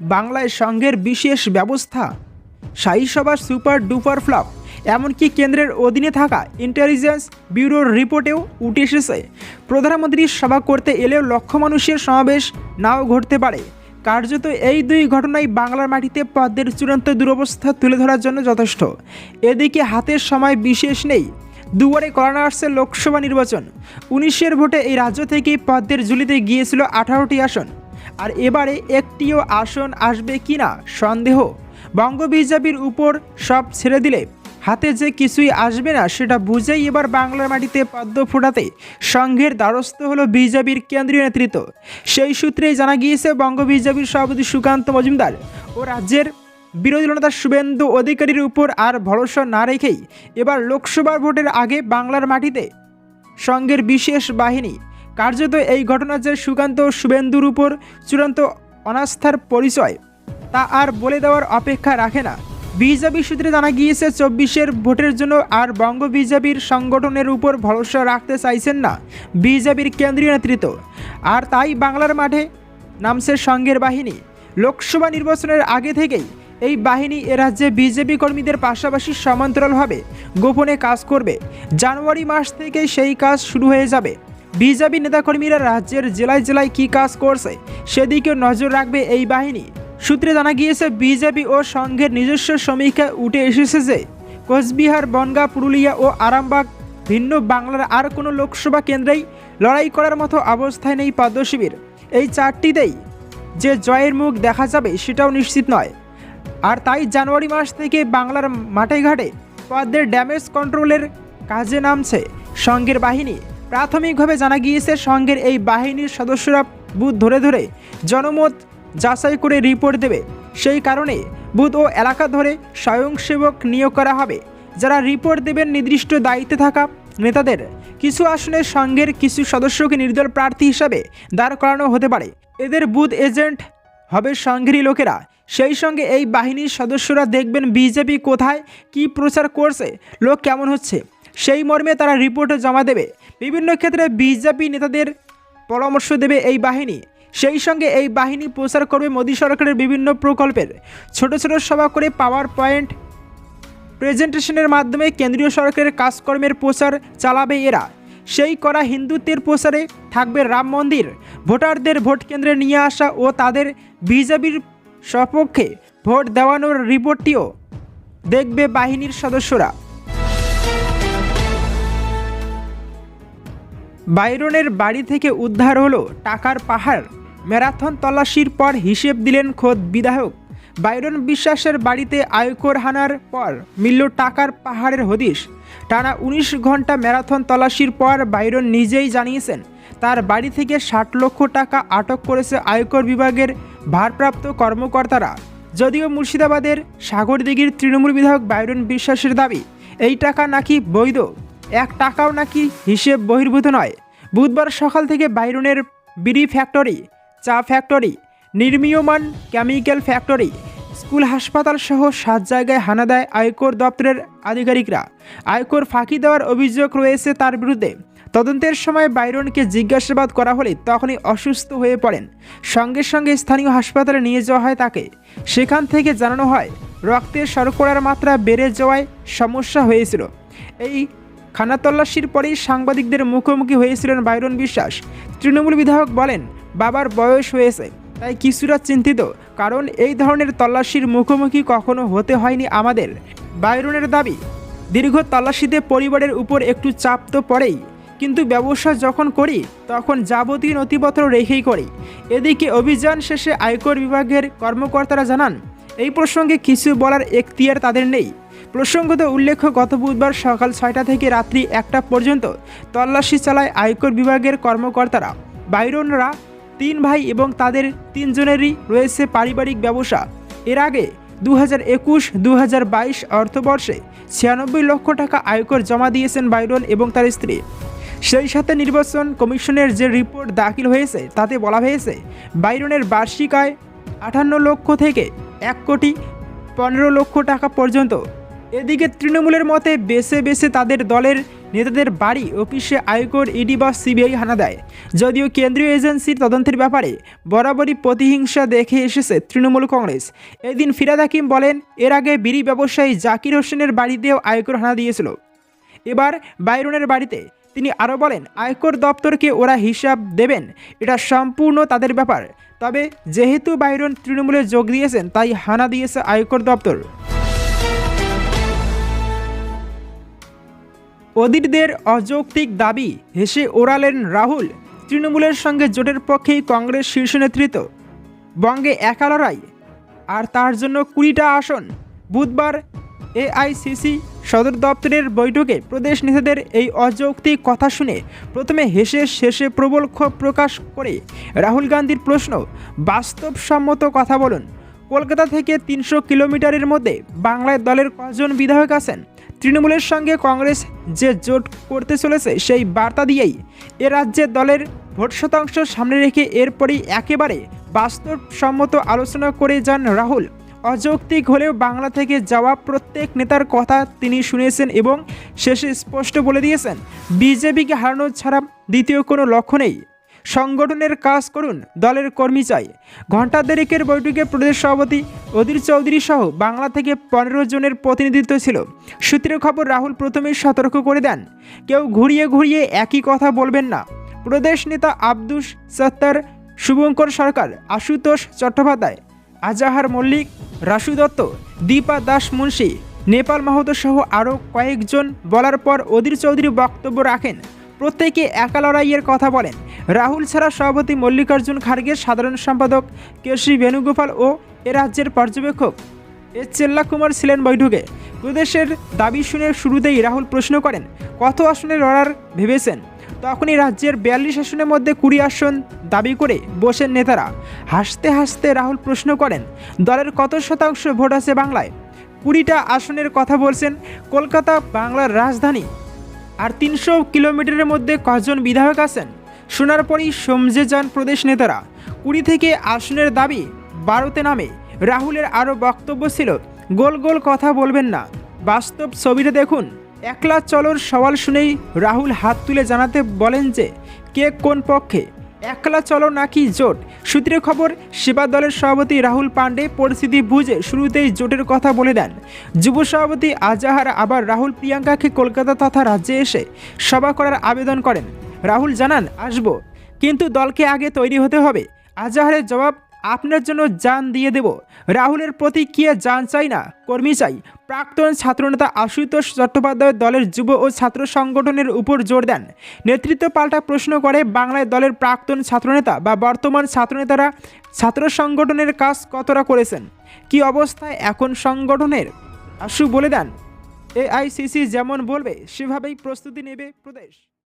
বাংলায় সংঘের বিশেষ ব্যবস্থা? শাহী সভা সুপার ডুপার ফ্লপ, এমনকি কেন্দ্রের অধীনে থাকা ইন্টেলিজেন্স ব্যুরোর রিপোর্টেও উঠে এসেছে। প্রধানমন্ত্রী সভা করতে এলেও লক্ষ মানুষের সমাবেশ নাও ঘটতে পারে। কার্যত এই দুই ঘটনাই বাংলার মাটিতে পদ্মের চূড়ান্ত দুরবস্থা তুলে ধরার জন্য যথেষ্ট। এদিকে হাতের সময় বিশেষ নেই। দুয়ারে করানো আসছে লোকসভা নির্বাচন। উনিশের ভোটে এই রাজ্য থেকেই পদ্মের ঝুলিতে গিয়েছিল আঠারোটি আসন। আর এবারে একটিও আসন আসবে কিনা সন্দেহ। বঙ্গ বিজেপির উপর সব ছেড়ে দিলে হাতে যে কিছুই আসবে না সেটা বুঝেই এবার বাংলার মাটিতে পদ্ম ফোটাতে সংঘের দ্বারস্থ হলো বিজেপির কেন্দ্রীয় নেতৃত্ব। সেই সূত্রেই জানা গিয়েছে বঙ্গ বিজেপির সভাপতি সুকান্ত মজুমদার ও রাজ্যের বিরোধী দলনেতা শুভেন্দু অধিকারীর উপর আর ভরসা না রেখেই এবার লোকসভা ভোটের আগে বাংলার মাটিতে সংঘের বিশেষ বাহিনী কার্যত এই ঘটনা যে সুকান্ত শুভেন্দুর উপর চূড়ান্ত অনাস্থার পরিচয়, তা আর বলে দেওয়ার অপেক্ষা রাখে না। বিজেপি সূত্রে জানা গিয়েছে, চব্বিশের ভোটের জন্য আর বঙ্গ বিজেপির সংগঠনের উপর ভরসা রাখতে চাইছেন না বিজেপির কেন্দ্রীয় নেতৃত্ব। আর তাই বাংলার মাঠে নামছে সঙ্গের বাহিনী। লোকসভা নির্বাচনের আগে থেকেই এই বাহিনী এ রাজ্যে বিজেপি কর্মীদের পাশাপাশি সমান্তরালভাবে গোপনে কাজ করবে। জানুয়ারি মাস থেকেই সেই কাজ শুরু হয়ে যাবে। বিজেপি নেতাকর্মীরা রাজ্যের জেলায় জেলায় কী কাজ করছে সেদিকে নজর রাখবে এই বাহিনী। সূত্রে জানা গিয়েছে, বিজেপি ও সংঘের নিজস্ব সমীক্ষায় উঠে এসেছে যে, কোচবিহার, বনগা, পুরুলিয়া ও আরামবাগ ভিন্ন বাংলার আর কোনো লোকসভা কেন্দ্রেই লড়াই করার মতো অবস্থায় নেই পদ্ম শিবির এই চারটিতেই যে জয়ের মুখ দেখা যাবে সেটাও নিশ্চিত নয়। আর তাই জানুয়ারি মাস থেকে বাংলার মাঠে ঘাটে পদ্মের ড্যামেজ কন্ট্রোলের কাজে নামছে সংঘের বাহিনী। প্রাথমিকভাবে জানা গিয়েছে সংঘের এই বাহিনীর সদস্যরা বুথ ধরে ধরে জনমত যাচাই করে রিপোর্ট দেবে। সেই কারণে বুথ ও এলাকা ধরে স্বয়ংসেবক নিয়োগ করা হবে। যারা রিপোর্ট দেবেন নির্দিষ্ট দায়িত্বে থাকা নেতাদের, কিছু আসনে সংঘের কিছু সদস্যকে নির্দল প্রার্থী হিসাবে দাঁড় করানো হতে পারে। এদের বুথ এজেন্ট হবে সংঘেরই লোকেরা। সেই সঙ্গে এই বাহিনীর সদস্যরা দেখবেন বিজেপি কোথায়, কি প্রচার করছে, লোক কেমন হচ্ছে। সেই মর্মে তারা রিপোর্টে জমা দেবে। বিভিন্ন ক্ষেত্রে বিজেপি নেতাদের পরামর্শ দেবে এই বাহিনী। সেই সঙ্গে এই বাহিনী প্রচার করবে মোদী সরকারের বিভিন্ন প্রকল্পের। ছোট ছোট সভা করে পাওয়ার পয়েন্ট প্রেজেন্টেশনের মাধ্যমে কেন্দ্রীয় সরকারের কাজকর্মের প্রচার চালাবে এরা। সেই করা হিন্দুত্বের প্রচারে থাকবে রাম মন্দির। ভোটারদের ভোট কেন্দ্রে নিয়ে আসা ও তাদের বিজেপির সপক্ষে ভোট দেওয়ানোর রিপোর্টটিও দেখবে বাহিনীর সদস্যরা। বাইরনের বাড়ি থেকে উদ্ধার হলো টাকার পাহাড়। ম্যারাথন তল্লাশির পর হিসেব দিলেন খোদ বিধায়ক। বাইরন বিশ্বাসের বাড়িতে আয়কর হানার পর মিলল টাকার পাহাড়ের হদিশ। টানা উনিশ ঘণ্টা ম্যারাথন তল্লাশির পর বাইরন নিজেই জানিয়েছেন, তার বাড়ি থেকে ষাট লক্ষ টাকা আটক করেছে আয়কর বিভাগের ভারপ্রাপ্ত কর্মকর্তারা। যদিও মুর্শিদাবাদের সাগরদিঘির তৃণমূল বিধায়ক বাইরন বিশ্বাসের দাবি, এই টাকা নাকি বৈধ। এক টাকাও নাকি হিসেব বহির্ভূত নয়। বুধবার সকাল থেকে বাইরনের বিড়ি ফ্যাক্টরি, চা ফ্যাক্টরি, নির্মীয়মান কেমিক্যাল ফ্যাক্টরি, স্কুল হাসপাতাল সহ সাত জায়গায় হানা দেয় আয়কর দপ্তরের আধিকারিকরা। আয়কর ফাঁকি দেওয়ার অভিযোগ রয়েছে তার বিরুদ্ধে। তদন্তের সময় বাইরনকে জিজ্ঞাসাবাদ করা হলে তখনই অসুস্থ হয়ে পড়েন। সঙ্গে সঙ্গে স্থানীয় হাসপাতালে নিয়ে যাওয়া হয় তাকে। সেখান থেকে জানানো হয়, রক্তের শর্করার মাত্রা বেড়ে যাওয়ায় সমস্যা হয়েছিল। এই খানা তল্লাশির পরেই সাংবাদিকদের মুখোমুখি হয়েছিলেন বাইরন বিশ্বাস। তৃণমূল বিধায়ক বলেন, বাবার বয়স হয়েছে, তাই কিছুটা চিন্তিত, কারণ এই ধরনের তল্লাশির মুখোমুখি কখনো হতে হয়নি আমাদের। বাইরনের দাবি, দীর্ঘ তল্লাশিতে পরিবারের উপর একটু চাপ তো পড়েই, কিন্তু ব্যবসা যখন করি, তখন যাবতীয় নথিপত্র রেখেই করি। এদিকে অভিযান শেষে আয়কর বিভাগের কর্মকর্তারা জানান, এই প্রসঙ্গে কিছু বলার এখতিয়ার তাদের নেই। প্রসঙ্গত উল্লেখ্য, গত বুধবার সকাল ছয়টা থেকে রাত্রি একটা পর্যন্ত তল্লাশি চালায় আয়কর বিভাগের কর্মকর্তারা। বাইরনরা তিন ভাই এবং তাদের তিনজনেরই রয়েছে পারিবারিক ব্যবসা। এর আগে দু হাজার একুশ দু হাজার বাইশ অর্থবর্ষে ছিয়ানব্বই লক্ষ টাকা আয়কর জমা দিয়েছেন বাইরন এবং তার স্ত্রী। সেই সাথে নির্বাচন কমিশনের যে রিপোর্ট দাখিল হয়েছে, তাতে বলা হয়েছে, বাইরনের বার্ষিক আয় আটান্ন লক্ষ থেকে এক কোটি পনেরো লক্ষ টাকা পর্যন্ত এদিকে তৃণমূলের মতে বেছে বেছে তাদের দলের নেতাদের বাড়ি, অফিসে আয়কর, ইডি বা সিবিআই হানা দেয়। যদিও কেন্দ্রীয় এজেন্সির তদন্তের ব্যাপারে বরাবরই প্রতিহিংসা দেখে এসেছে তৃণমূল কংগ্রেস। এদিন ফিরাদ হাকিম বলেন, এর আগে বিড়ি ব্যবসায়ী জাকির হোসেনের বাড়িতেও আয়কর হানা দিয়েছিল। এবার বাইরনের বাড়িতে তিনি আরও বলেন, আয়কর দপ্তরকে ওরা হিসাব দেবেন, এটা সম্পূর্ণ তাদের ব্যাপার। তবে যেহেতু বাইরন তৃণমূলে যোগ দিয়েছেন, তাই হানা দিয়েছে আয়কর দপ্তর। অদিতদের অযৌক্তিক দাবি হেসে ওড়ালেন রাহুল। তৃণমূলের সঙ্গে জোটের পক্ষেই কংগ্রেস শীর্ষ নেতৃত্ব। বঙ্গে একা লড়াই। আর তার জন্য কুড়িটা আসন। বুধবার এআইসিসি সদর দপ্তরের বৈঠকে প্রদেশ নেতাদের এই অযৌক্তিক কথা শুনে প্রথমে হেসে, শেষে প্রবল ক্ষোভ প্রকাশ করে রাহুল গান্ধীর প্রশ্ন, বাস্তবসম্মত কথা বলুন। কলকাতা থেকে তিনশো কিলোমিটারের মধ্যে বাংলায় দলের কজন বিধায়ক আছেন? তৃণমূলের সঙ্গে কংগ্রেস যে জোট করতে চলেছে, সেই বার্তা দিয়েই এ রাজ্যে দলের ভোট শতাংশ সামনে রেখে এরপরই একেবারে বাস্তবসম্মত আলোচনা করে যান রাহুল। অযৌক্তিক হলেও বাংলা থেকে যাওয়া প্রত্যেক নেতার কথা তিনি শুনেছেন এবং শেষে স্পষ্ট বলে দিয়েছেন, বিজেপিকে হারানো ছাড়া দ্বিতীয় কোনো লক্ষ্য নেই। সংগঠনের কাজ করুন দলের কর্মী চাই। ঘণ্টা দেরিকের বৈঠকে প্রদেশ সভাপতি অধীর চৌধুরী সহ বাংলা থেকে পনেরো জনের প্রতিনিধিত্ব ছিল। সূত্রের খবর, রাহুল প্রথমেই সতর্ক করে দেন। কেউ ঘুরিয়ে ঘুরিয়ে একই কথা বলবেন না। প্রদেশ নেতা আব্দুস সত্তার, শুভঙ্কর সরকার, আশুতোষ চট্টোপাধ্যায়, আজাহার মল্লিক, রাসু দত্ত, দীপা দাস মুন্সি, নেপাল মাহাতো সহ আরও কয়েকজন বলার পর অধীর চৌধুরী বক্তব্য রাখেন। প্রত্যেকে একা লড়াইয়ের কথা বলেন। রাহুল ছাড়া সভাপতি মল্লিকার্জুন খার্গের সাধারণ সম্পাদক কেশী বেণুগোপাল ও এ রাজ্যের পর্যবেক্ষক এ চেল্লা কুমার ছিলেন বৈঠকে। প্রদেশের দাবি শুনে শুরুতেই রাহুল প্রশ্ন করেন, কত আসনে লড়ার ভেবেছেন? তখনই রাজ্যের বিয়াল্লিশ আসনের মধ্যে কুড়ি আসন দাবি করে বসেন নেতারা। হাসতে হাসতে রাহুল প্রশ্ন করেন, দলের কত শতাংশ ভোট আছে বাংলায়? কুড়িটা আসনের কথা বলছেন কলকাতা বাংলার রাজধানী। আর তিনশো কিলোমিটারের মধ্যে কজন বিধায়ক আছেন? শোনার পরই সমঝে যান প্রদেশ নেতারা। কুড়ি থেকে আসনের দাবি বারোতে নামে। রাহুলের আরও বক্তব্য ছিল, গোল গোল কথা বলবেন না। বাস্তব ছবিটা দেখুন। একলা চলর সওয়াল শুনেই রাহুল হাত তুলে জানাতে বলেন যে, কে কোন পক্ষে? একলা চলো নাকি জোট? সূত্রে খবর, সেবা দলের সভাপতি রাহুল পাণ্ডে পরিস্থিতি বুঝে শুরুতেই জোটের কথা বলে দেন। যুব সভাপতি আজাহার আবার রাহুল প্রিয়াঙ্কাকে কলকাতা তথা রাজ্যে এসে সভা করার আবেদন করেন। রাহুল জানান, আসব। কিন্তু দলকে আগে তৈরি হতে হবে। আজাহারের জবাব আপনার জন্য যান দিয়ে দেব। রাহুলের প্রতি কে যান চাই না? কর্মী চাই। প্রাক্তন ছাত্রনেতা আশুতোষ চট্টোপাধ্যায় দলের যুব ও ছাত্র সংগঠনের উপর জোর দেন। নেতৃত্ব পাল্টা প্রশ্ন করে বাংলায় দলের প্রাক্তন ছাত্রনেতা বা বর্তমান ছাত্রনেতারা ছাত্র সংগঠনের কাজ কতটা করেছেন? কি অবস্থায় এখন সংগঠনের? আশু বলে দেন, এআইসিসি যেমন বলবে, সেভাবেই প্রস্তুতি নেবে প্রদেশ।